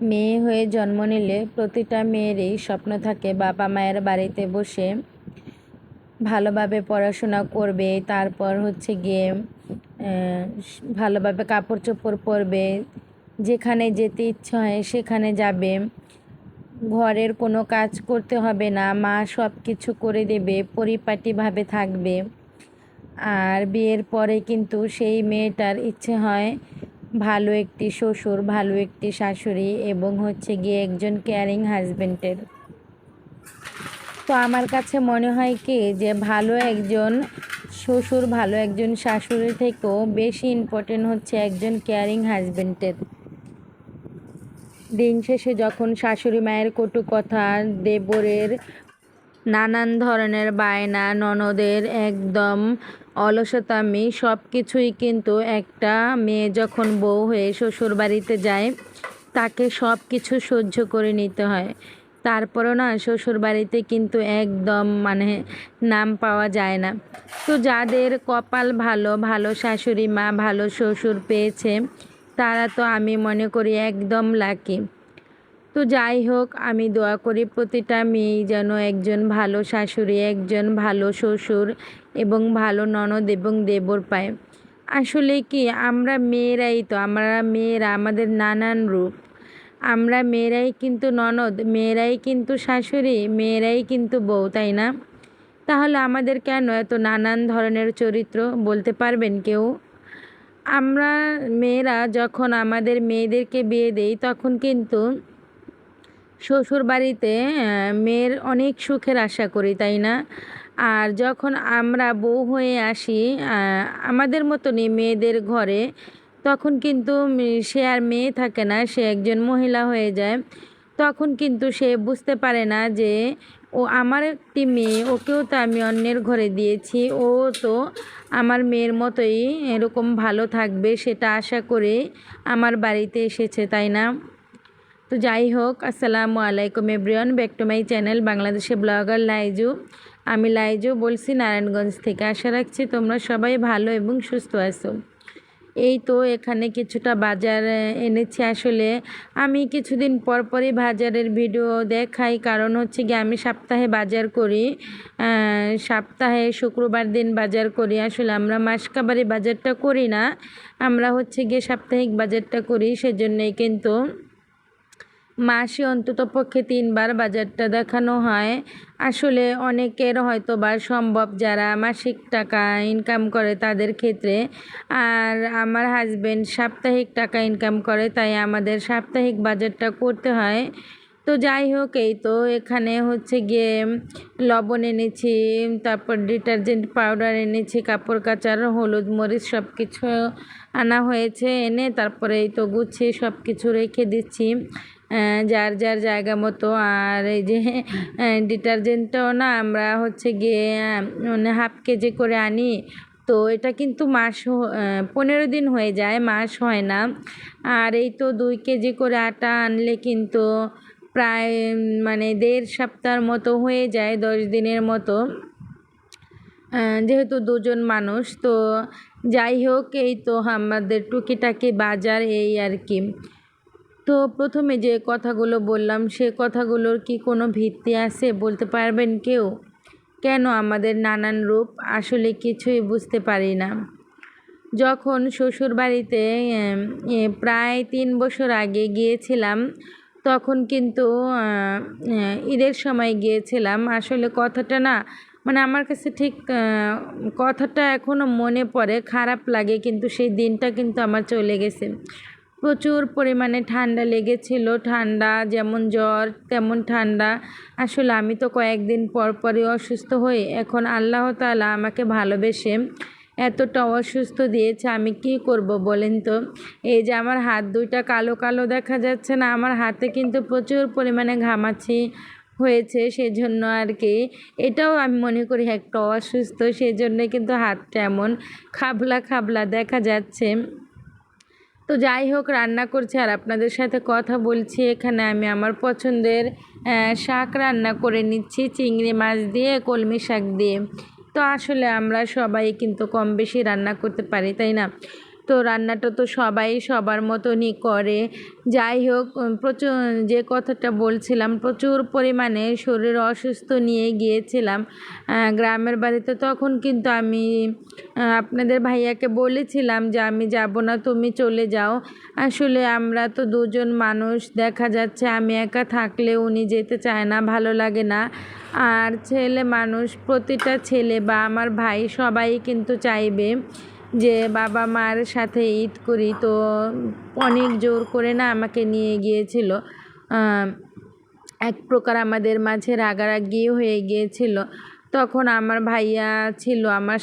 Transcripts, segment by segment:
মেয়ে হয়ে জন্ম নিলে প্রতিটা মেয়েরই স্বপ্ন থাকে বাবা মায়ের বাড়িতে বসে ভালোভাবে পড়াশোনা করবে, তারপর হচ্ছে গিয়ে ভালোভাবে কাপড় চোপড় পরবে, যেখানে যেতে ইচ্ছা হয় সেখানে যাবে। ঘরের কোনো কাজ করতে হবে না, মা সব কিছু করে দেবে, পরিপাটিভাবে থাকবে। আর বিয়ের পরে কিন্তু সেই মেয়েটার ইচ্ছে হয় ভালো একটি শ্বশুর, ভালো একটি শাশুড়ি এবং হচ্ছে গিয়ে একজন কেয়ারিং হাজবেন্ডের তো আমার কাছে মনে হয় কি যে ভালো একজন শ্বশুর, ভালো একজন শাশুড়ি থেকেও বেশি ইম্পর্টেন্ট হচ্ছে একজন কেয়ারিং হাজবেন্ডের দিন শেষে যখন শাশুড়ি মায়ের কটু কথা, দেবরের নানান ধরনের বায়না, ননদের একদম অলসতামি সব কিছুই কিন্তু একটা মেয়ে যখন বউ হয়ে শ্বশুর বাড়িতে যায়, তাকে সব কিছু সহ্য করে নিতে হয়। তারপরও না শ্বশুর বাড়িতে কিন্তু একদম মানে নাম পাওয়া যায় না। তো যাদের কপাল ভালো ভালো শাশুড়ি মা, ভালো শ্বশুর পেয়েছে, তারা তো আমি মনে করি একদম লাকি তো যাই হোক, আমি দোয়া করি প্রতিটা মেয়েই যেন একজন ভালো শাশুড়ি, একজন ভালো শ্বশুর এবং ভালো ননদ এবং দেবর পায়। আসলে কি, আমরা মেয়েরাই তো, আমরা মেয়েরা, আমাদের নানান রূপ। আমরা মেয়েরাই কিন্তু ননদ, মেয়েরাই কিন্তু শাশুড়ি, মেয়েরাই কিন্তু বউ, তাই না? তাহলে আমাদের কেন এত নানান ধরনের চরিত্র বলতে পারবেন কেউ? আমরা মেয়েরা যখন আমাদের মেয়েদেরকে বিয়ে দেই, তখন কিন্তু শ্বশুর বাড়িতে মেয়ের অনেক সুখের আশা করি, তাই না? আর যখন আমরা বউ হয়ে আসি আমাদের মতনই মেয়েদের ঘরে, তখন কিন্তু সে আর মেয়ে থাকে না, সে একজন মহিলা হয়ে যায়। তখন কিন্তু সে বুঝতে পারে না যে, ও আমার একটি মেয়ে, ওকেও তো আমি অন্যের ঘরে দিয়েছি, ও তো আমার মেয়ের মতোই এরকম ভালো থাকবে, সেটা আশা করে আমার বাড়িতে এসেছে, তাই না? তো যাই হোক, আসসালামু আলাইকুম everyone back to my channel বাংলাদেশে ব্লগার লাইজু। আমি লাইজু বলছি নারায়ণগঞ্জ থেকে। আশা রাখছি তোমরা সবাই ভালো এবং সুস্থ আছো। এই তো এখানে কিছুটা বাজার এনেছি আসলে। আমি কিছুদিন পর পরই বাজারের ভিডিও দেখাই। কারণ হচ্ছে কি আমি সপ্তাহে বাজার করি সপ্তাহে শুক্রবার দিন বাজার করি। আসলে আমরা মাসকাবারি বাজারটা করি না। আমরা হচ্ছে গিয়ে সাপ্তাহিক বাজারটা করি সেজন্যই কিন্তু মাসে অন্তত পক্ষে তিনবার বাজারটা দেখানো হয়। আসলে অনেকের হয়তো বা সম্ভব যারা মাসিক টাকা ইনকাম করে তাদের ক্ষেত্রে। আর আমার হাজবেন্ড সাপ্তাহিক টাকা ইনকাম করে, তাই আমাদের সাপ্তাহিক বাজারটা করতে হয়। তো যাই হোক, এই তো এখানে হচ্ছে গিয়ে লবণ এনেছি, তারপর ডিটারজেন্ট পাউডার এনেছি, কাপড় কাচার, হলুদ মরিচ সব কিছু আনা হয়েছে, এনে তারপরে এই তো গুছিয়ে সব কিছু রেখে দিচ্ছি। যার যার জায়গা মতো। আর এই যে ডিটারজেন্টটাও না, আমরা হচ্ছে গিয়ে মানে হাফ কেজি করে আনি। তো এটা কিন্তু মাস পনেরো দিন হয়ে যায়, মাস হয় না। আর এই তো দুই কেজি করে আটা আনলে কিন্তু প্রায় মানে দেড় সপ্তাহের মতো হয়ে যায়, দশ দিনের মতো। যেহেতু দুজন মানুষ, তো যাই হোক, এই তো আমাদের টুকিটাকি বাজার এই আর কি। তো প্রথমে যে কথাগুলো বললাম, সে কথাগুলোর কি কোনো ভিত্তি আছে বলতে পারবেন কেউ? কেন আমাদের নানান রূপ আসলে কিছুই বুঝতে পারি না। যখন শ্বশুর বাড়িতে প্রায় তিন বছর আগে গিয়েছিলাম, তখন কিন্তু ঈদের সময় গিয়েছিলাম। আসলে কথাটা না মানে আমার কাছে ঠিক কথাটা এখনও মনে পড়ে, খারাপ লাগে, কিন্তু সেই দিনটা কিন্তু আমার চলে গেছে। প্রচুর পরিমাণে ঠান্ডা লেগেছিল। ঠান্ডা যেমন জ্বর, তেমন ঠান্ডা। আসলে আমি তো কয়েকদিন পর পরই অসুস্থ হই। এখন আল্লাহ তাআলা আমাকে ভালোবেসে এতটা অসুস্থ দিয়েছে, আমি কি করব বলেন তো? এই যে আমার হাত দুইটা কালো কালো দেখা যাচ্ছে না, আমার হাতে কিন্তু প্রচুর পরিমাণে ঘামাচি হয়েছে, সেজন্য আর কি। এটাও আমি মনে করি একটা অসুস্থ সেজন্য কিন্তু হাতটা এমন খাবলা খাবলা দেখা যাচ্ছে। তো যাই হোক, রান্না করছি আর আপনাদের সাথে কথা বলছি। এখানে আমি আমার পছন্দের শাক রান্না করে নিচ্ছি, চিংড়ি মাছ দিয়ে, কলমি শাক দিয়ে। তো আসলে আমরা সবাই কিন্তু কম বেশি রান্না করতে পারি, তাই না? তো রান্নাটা তো সবাই সবার মতনই করে। যাই হোক প্রচুর যে কথাটা বলছিলাম, প্রচুর পরিমাণে শরীর অসুস্থ নিয়ে গিয়েছিলাম। গ্রামের বাড়িতে তখন কিন্তু আমি আপনাদের ভাইয়াকে বলেছিলাম যে আমি যাব না, তুমি চলে যাও। আসলে আমরা তো দুজন মানুষ, দেখা যাচ্ছে আমি একা থাকলে উনি যেতে চায় না, ভালো লাগে না। আর ছেলে মানুষ, প্রতিটা ছেলে বা আমার ভাই সবাই কিন্তু চাইবে। যে বাবা মার সাথে ঈদ করি তো অনেক জোর করে না আমাকে নিয়ে গিয়েছিল। এক প্রকার আমাদের মাঝে রাগারাগি হয়ে গিয়েছিল। তখন আমার ভাইয়া ছিল, আমার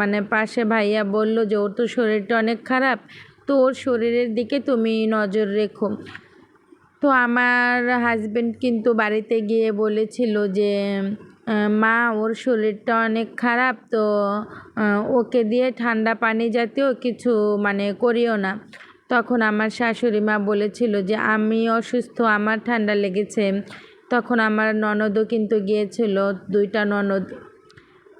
মানে পাশে ভাইয়া বলল যে, ওর তো শরীরটা অনেক খারাপ, তো ওর শরীরের দিকে তুমি নজর রেখো। তো আমার হাজব্যান্ড কিন্তু বাড়িতে গিয়ে বলেছিল যে মা, ওর শরীরটা অনেক খারাপ, তো ওকে দিয়ে ঠান্ডা পানি জাতীয় কিছু মানে করিও না। তখন আমার শাশুড়ি মা বলেছিল যে, আমি অসুস্থ, আমার ঠান্ডা লেগেছে। তখন আমার ননদও কিন্তু গিয়েছিল, দুইটা ননদ।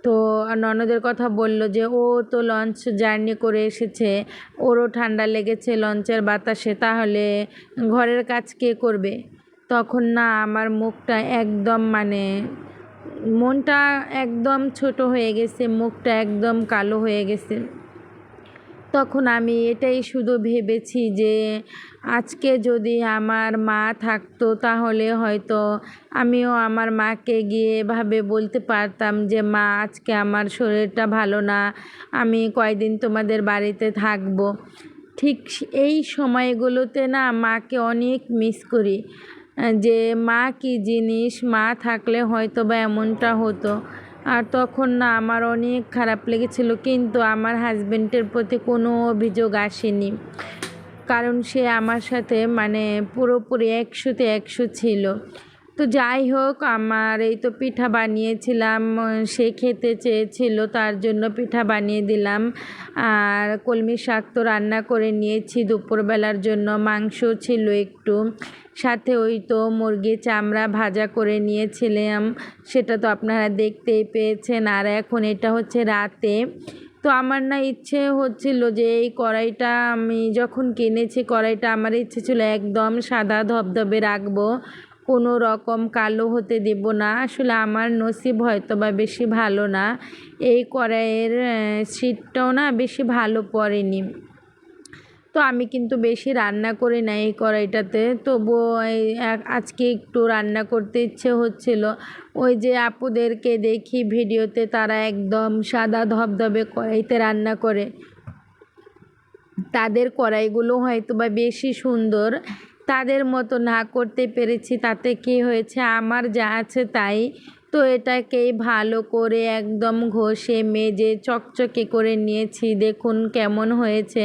তো, ননদের কথা বলল যে, ও তো লঞ্চ জার্নি করে এসেছে, ওরও ঠান্ডা লেগেছে লঞ্চের বাতাসে, তাহলে ঘরের কাজ কে করবে? তখন না, আমার মুখটা একদম মানে মনটা একদম ছোট হয়ে গেছে, মুখটা একদম কালো হয়ে গেছে। তখন আমি এটাই শুধু ভেবেছি যে, আজকে যদি আমার মা থাকতো তাহলে হয়তো আমিও আমার মাকে গিয়ে এভাবে বলতে পারতাম যে, মা, আজকে আমার শরীরটা ভালো না, আমি কয়দিন তোমাদের বাড়িতে থাকব। ঠিক এই সময়গুলোতে না মাকে অনেক মিস করি। যে মা কী জিনিস? মা থাকলে হয়তো বা এমনটা হতো। আর তখন না আমার অনেক খারাপ লেগেছিল, কিন্তু আমার হাজব্যান্ডের প্রতি কোনো অভিযোগ আসেনি। কারণ সে আমার সাথে মানে পুরোপুরি একশোতে একশো ছিল। তো যাই হোক, আমার এই তো পিঠা বানিয়েছিলাম, সে খেতে চেয়েছিল, তার জন্য পিঠা বানিয়ে দিলাম। আর কলমি শাক তো রান্না করে নিয়েছি, দুপুরবেলার জন্য মাংস ছিল একটু। সাথে ওই তো মুরগির চামড়া ভাজা করে নিয়েছিলাম। সেটা তো আপনারা দেখতেই পেয়েছেন। আর এখন এটা হচ্ছে রাতে। তো আমার না ইচ্ছে হচ্ছিল যে এই কড়াইটা আমি যখন কিনেছি, কড়াইটা আমার ইচ্ছে ছিল একদম সাদা ধবধবে রাখব। কোনো রকম কালো হতে দেব না। আসলে আমার নসিব হয়তো বা বেশি ভালো না। এই কড়াইয়ের সিটটাও না বেশি ভালো পড়েনি। তো আমি কিন্তু বেশি রান্না করি না এই কড়াইটাতে। তবুও আজকে একটু রান্না করতে ইচ্ছে হচ্ছিল। ওই যে আপুদেরকে দেখি ভিডিওতে তারা একদম সাদা ধবধবে কড়াইতে রান্না করে। তাদের কড়াইগুলো হয়তো বা বেশি সুন্দর। তাদের মতো না করতে পেরেছি, তাতে কি হয়েছে? আমার যা আছে তাই। তো এটাকেই ভালো করে একদম ঘষে, মেজে, চকচকে করে নিয়েছি। দেখুন কেমন হয়েছে।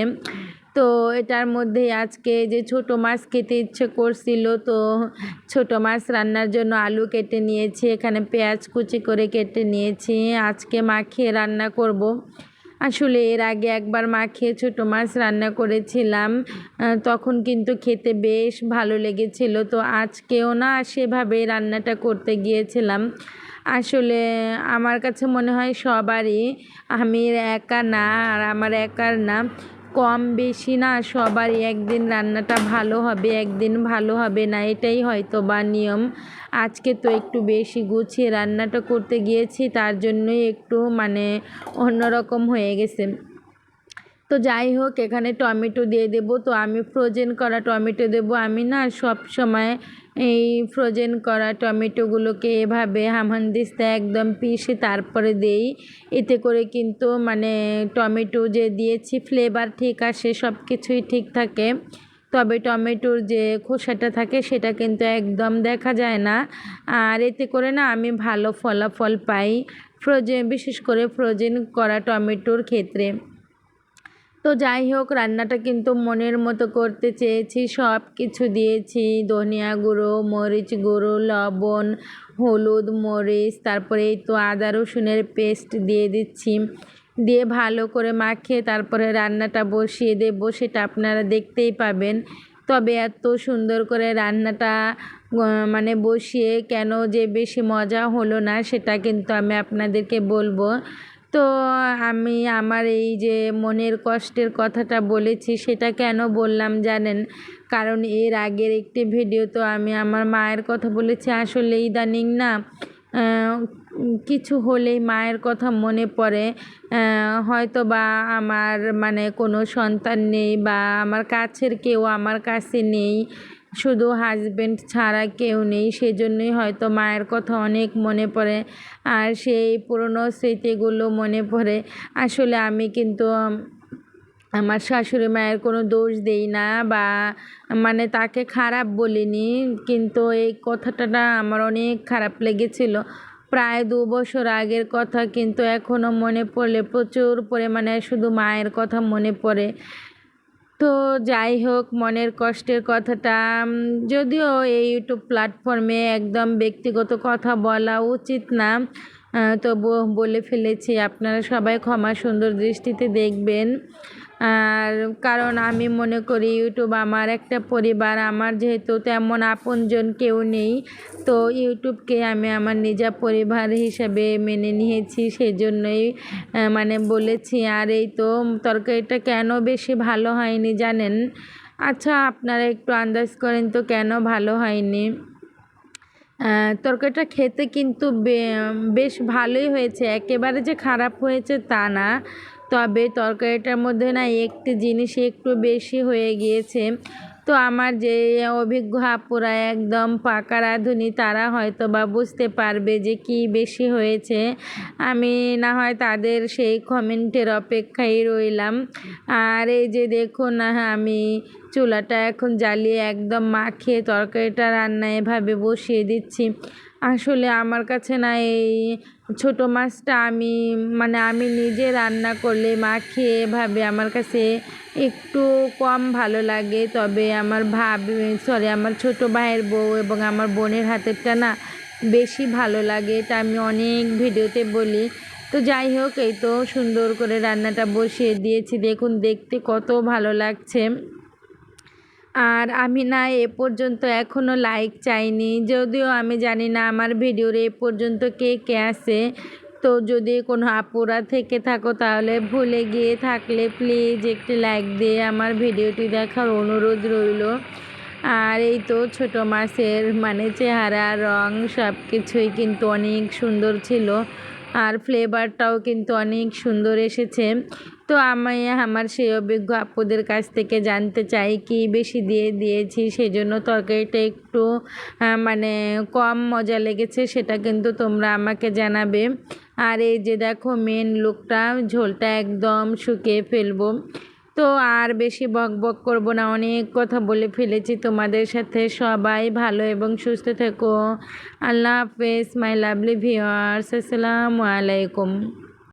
তো এটার মধ্যে আজকে যে ছোট মাছ খেতে ইচ্ছে করছিল, তো ছোট মাছ রান্নার জন্য আলু কেটে নিয়েছি, এখানে পেঁয়াজ কুচি করে কেটে নিয়েছি। আজকে মাখিয়ে রান্না করব। আসলে এর আগে একবার মাখিয়ে ছোটো মাছ রান্না করেছিলাম তখন কিন্তু খেতে বেশ ভালো লেগেছিল, তো আজকেও না সেভাবে রান্নাটা করতে গিয়েছিলাম। আসলে আমার কাছে মনে হয় সবারই আমি একা না আর আমার একার না। কম বেশি না, সবারই একদিন রান্নাটা ভালো হবে, একদিন ভালো হবে না, এটাই হয়তো বা নিয়ম। আজকে তো একটু বেশি গুছিয়ে রান্নাটা করতে গিয়েছি, তার জন্যই একটু মানে অন্যরকম হয়ে গেছে। তো যাই হোক, এখানে টমেটো দিয়ে দেব। তো আমি ফ্রোজেন করা টমেটো দেব। আমি না সব সময় এই ফ্রোজেন করা টমেটোগুলোকে এভাবে হামানদিস্তা একদম পিষে তারপরে দেই। এতে করে কিন্তু মানে টমেটো যে দিয়েছি ফ্লেভার ঠিক আসে, সব কিছুই ঠিক থাকে। তবে টমেটোর যে খোসাটা থাকে, সেটা কিন্তু একদম দেখা যায় না। আর এতে করে না আমি ভালো ফলাফল পাই। ফ্রোজেন বিশেষ করে ফ্রোজেন করা টমেটোর ক্ষেত্রে। তো যাই হোক রান্নাটা কিন্তু মনের মতো করতে চেয়েছি। সব কিছু দিয়েছি। ধনিয়া গুঁড়ো, মরিচ গুঁড়ো, লবণ, হলুদ, মরিচ, তারপরে এই তো আদা, রসুনের পেস্ট দিয়ে দিচ্ছি। দিয়ে ভালো করে মাখিয়ে তারপরে রান্নাটা বসিয়ে দেবো, সেটা আপনারা দেখতেই পাবেন। তবে এত সুন্দর করে রান্নাটা মানে বসিয়ে কেন যে বেশি মজা হলো না, সেটা কিন্তু আমি আপনাদেরকে বলব। তো আমি আমার এই যে মনের কষ্টের কথাটা বলেছি, সেটা কেন বললাম জানেন? কারণ এর আগের একটি ভিডিও তো আমি আমার মায়ের কথা বলেছি, আসলে ইদানিং না কিছু হলেই মায়ের কথা মনে পড়ে। হয়তো বা আমার মানে কোনো সন্তান নেই বা আমার কাছের কেউ আমার কাছে নেই। শুধু হাজবেন্ড ছাড়া কেউ নেই, সেজন্যই হয়তো মায়ের কথা অনেক মনে পড়ে আর সেই পুরনো স্মৃতিগুলো মনে পড়ে। আসলে আমি কিন্তু আমার শাশুড়ি মায়ের কোনো দোষ দেই না বা মানে তাকে খারাপ বলিনি, কিন্তু এই কথাটা আমার অনেক খারাপ লেগেছিল। প্রায় দু বছর আগের কথা, কিন্তু এখনও মনে পড়লে প্রচুর পরিমাণে শুধু মায়ের কথা মনে পড়ে। তো যাই হোক, মনের কষ্টের কথাটা যদিও এই ইউটিউব প্ল্যাটফর্মে একদম ব্যক্তিগত কথা বলা উচিত না। তবুও বলে ফেলেছি, আপনারা সবাই ক্ষমা সুন্দর দৃষ্টিতে দেখবেন। আর কারণ আমি মনে করি ইউটিউব আমার একটা পরিবার, আমার যেহেতু তেমন আপনজন কেউ নেই, তো ইউটিউবকে আমি আমার নিজা পরিবার হিসাবে মেনে নিয়েছি সেই জন্যই মানে বলেছি। আর এই তো তরকারিটা কেন বেশি ভালো হয়নি জানেন? আচ্ছা আপনারা একটু আন্দাজ করেন তো কেন ভালো হয়নি? তরকারিটা খেতে কিন্তু বেশ ভালোই হয়েছে, একেবারে যে খারাপ হয়েছে তা না। তবে তরকারিটার মধ্যে না একটি জিনিস একটু বেশি হয়ে গিয়েছে। তো আমার যে অভিজ্ঞ আপুরা একদম পাকা রাঁধুনি, তারা হয়তো বা বুঝতে পারবে যে কি বেশি হয়েছে। আমি না হয় তাদের সেই কমেন্টের অপেক্ষায় রইলাম। আর এই যে দেখুন না, আমি চুলাটা এখন জ্বালিয়ে একদম মাখিয়ে তরকারিটা রান্না এভাবে বসিয়ে দিচ্ছি। আসলে আমার কাছে না এই ছোটো মাছটা আমি মানে আমি নিজে রান্না করলে মাখিয়ে এভাবে আমার কাছে একটু কম ভালো লাগে। তবে আমার ভাবি সরি আমার ছোটো ভাইয়ের বউ এবং আমার বোনের হাতেরটা না বেশি ভালো লাগে। এটা আমি অনেক ভিডিওতে বলি। তো যাই হোক, এই তো সুন্দর করে রান্নাটা বসিয়ে দিয়েছি। দেখুন, দেখতে কত ভালো লাগছে। আর আমি না এ পর্যন্ত এখনও লাইক চাইনি। যদিও আমি জানি না আমার ভিডিওর এ পর্যন্ত কে কে আছে। তো যদি কোনো আপুরা থেকে থাকো তাহলে ভুলে গিয়ে থাকলে প্লিজ একটি লাইক দিয়ে আমার ভিডিওটি দেখার অনুরোধ রইল। আর এই তো ছোটো মাছের মানে চেহারা, রং সব কিছুই কিন্তু অনেক সুন্দর ছিল। আর ফ্লেভারটাও কিন্তু অনেক সুন্দর এসেছে। তো আমি আমার সেই অভিজ্ঞ আপুদের কাছ থেকে জানতে চাই কি বেশি দিয়ে দিয়েছি সেই জন্য তরকারিটা একটু মানে কম মজা লেগেছে সেটা কিন্তু তোমরা আমাকে জানাবে। আর এই যে দেখো মেন লুকটা ঝোলটা একদম শুকিয়ে ফেলব। তো আর বেশি বক বক করব না, অনেক কথা বলে ফেলেছি তোমাদের সাথে। সবাই ভালো এবং সুস্থ থেকো। আল্লাহ হাফেজ মাই লাভলি ভিওয়ার্স আসসালামু আলাইকুম।